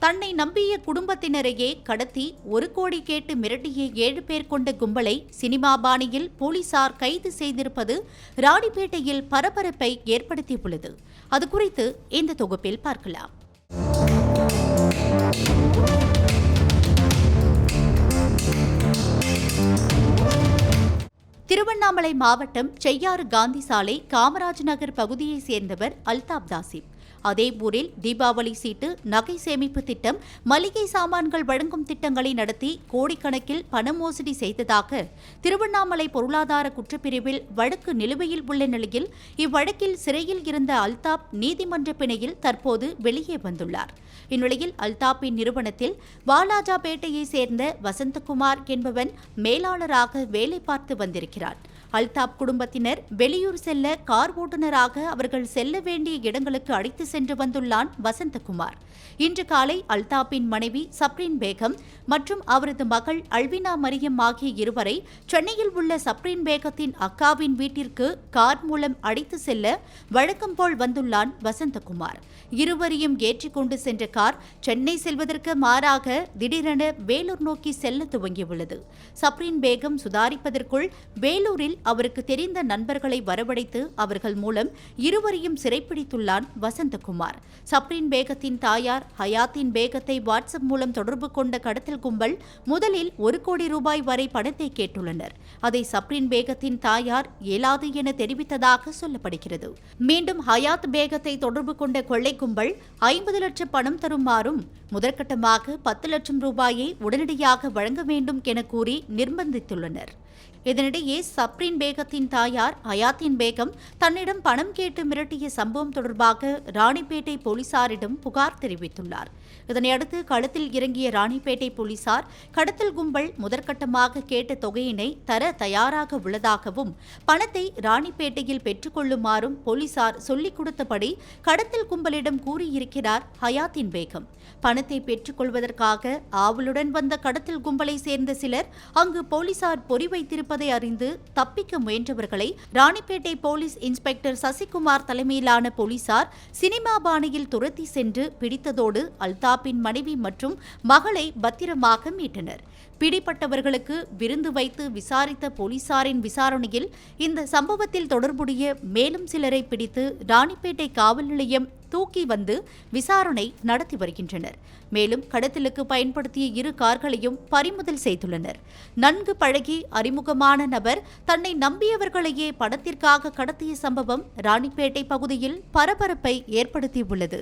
தன்னை நம்பிய குடும்பத்தினரையே கடத்தி ஒரு கோடி கேட்டு மிரட்டிய ஏழு பேர் கொண்ட கும்பலை சினிமா பாணியில் போலீசார் கைது செய்திருப்பது ராணிப்பேட்டையில் பரபரப்பை ஏற்படுத்தியுள்ளது அது குறித்து இந்த தொகுப்பில் பார்க்கலாம். திருவண்ணாமலை மாவட்டம் செய்யாறு காந்தி சாலை காமராஜ் நகர் பகுதியைச் சேர்ந்தவர் அல்தாப் தாசிப் அதே ஊரில் தீபாவளி சீட்டு நகை சேமிப்பு திட்டம் மளிகை சாமான்கள் வழங்கும் திட்டங்களை நடத்தி கோடிக்கணக்கில் பண மோசடி செய்ததாக திருவண்ணாமலை பொருளாதார குற்றப்பிரிவில் வழக்கு நிலுவையில் உள்ள நிலையில் இவ்வழக்கில் சிறையில் இருந்த அல்தாப் நீதிமன்ற பிணையில் தற்போது வெளியே வந்துள்ளார். இந்நிலையில் அல்தாப்பின் நிறுவனத்தில் வாலாஜாபேட்டையைச் சேர்ந்த வசந்தகுமார் என்பவன் மேலாளராக வேலை பார்த்து வந்திருக்கிறார். அல்தாப் குடும்பத்தினர் வெளியூர் செல்ல கார் ஓட்டுநராக அவர்கள் செல்ல வேண்டிய இடங்களுக்கு அழைத்து சென்று வந்துள்ளான் வசந்தகுமார். இன்று காலை அல்தாப்பின் மனைவி சப்ரின் பேகம் மற்றும் அவரது மகள் அல்வினா மரியம் ஆகிய இருவரை சென்னையில் உள்ள சப்ரின் பேகத்தின் அக்காவின் வீட்டிற்கு கார் மூலம் அழைத்து செல்ல வழக்கம் போல் வந்துள்ளான் வசந்தகுமார். இருவரையும் ஏற்றிக்கொண்டு சென்ற கார் சென்னை செல்வதற்கு மாறாக திடீரென வேலூர் நோக்கி செல்ல துவங்கியுள்ளது. சப்ரின் பேகம் சுதாரிப்பதற்குள் வேலூரில் அவருக்கு தெரிந்த நண்பர்களை வரவழைத்து அவர்கள் மூலம் இருவரையும் சிறைப்பிடித்துள்ளான் வசந்தகுமார். சப்ரின் பேகத்தின் தாயார் ஹயாத்தின் பேகத்தை வாட்ஸ்அப் மூலம் தொடர்பு கொண்ட கடத்தல் கும்பல் முதலில் ஒரு கோடி ரூபாய் வரை பணத்தை கேட்டுள்ளனர். அதை சப்ரின் பேகத்தின் தாயார் இயலாது என தெரிவித்ததாக சொல்லப்படுகிறது. மீண்டும் ஹயாத் பேகத்தை தொடர்பு கொண்ட கொள்ளை கும்பல் ஐம்பது லட்சம் பணம் தருமாறும் முதற்கட்டமாக பத்து லட்சம் ரூபாயை உடனடியாக வழங்க வேண்டும் என கூறி நிர்பந்தித்துள்ளனர். இதனிடையே சப்ரின் பேகத்தின் தாயார் ஹயாத்தின் பேகம் தன்னிடம் பணம் கேட்டு மிரட்டிய சம்பவம் தொடர்பாக ராணிப்பேட்டை போலீசாரிடம் புகார் தெரிவித்துள்ளார். இதனையடுத்து களத்தில் இறங்கிய ராணிப்பேட்டை போலீசார் கடத்தல் கும்பல் முதற்கட்டமாக கேட்ட தொகையினை தர தயாராக உள்ளதாகவும் பணத்தை ராணிப்பேட்டையில் பெற்றுக்கொள்ளுமாறும் போலீசார் சொல்லிக் கொடுத்தபடி கடத்தல் கும்பலிடம் கூறியிருக்கிறார் ஹயாத்தின் பேகம். பணத்தை பெற்றுக்கொள்வதற்காக ஆவலுடன் வந்த கடத்தல் கும்பலை சேர்ந்த சிலர் அங்கு போலீசார் பொறி இருப்பதை அறிந்து தப்பிக்க முயன்றவர்களை ராணிப்பேட்டை போலீஸ் இன்ஸ்பெக்டர் சசிகுமார் தலைமையிலான போலீசார் சினிமா பாணியில் துரத்தி சென்று பிடித்ததோடு அல்தாப்பின் மனைவி மற்றும் மகளை பத்திரமாக மீட்டனர். பிடிப்பட்டவர்களுக்கு விருந்து வைத்து விசாரித்த போலீசாரின் விசாரணையில் இந்த சம்பவத்தில் தொடர்புடைய மேலும் சிலரை பிடித்து ராணிப்பேட்டை காவல் நிலையம் தூக்கி வந்து விசாரணை நடத்தி வருகின்றனர். மேலும் கடத்தலுக்கு பயன்படுத்திய இரு கார்களையும் பறிமுதல் செய்துள்ளனர். நன்கு பழகி அறிமுகமான நபர் தன்னை நம்பியவர்களையே பணத்திற்காக கடத்திய சம்பவம் ராணிப்பேட்டை பகுதியில் பரபரப்பை ஏற்படுத்தியுள்ளது.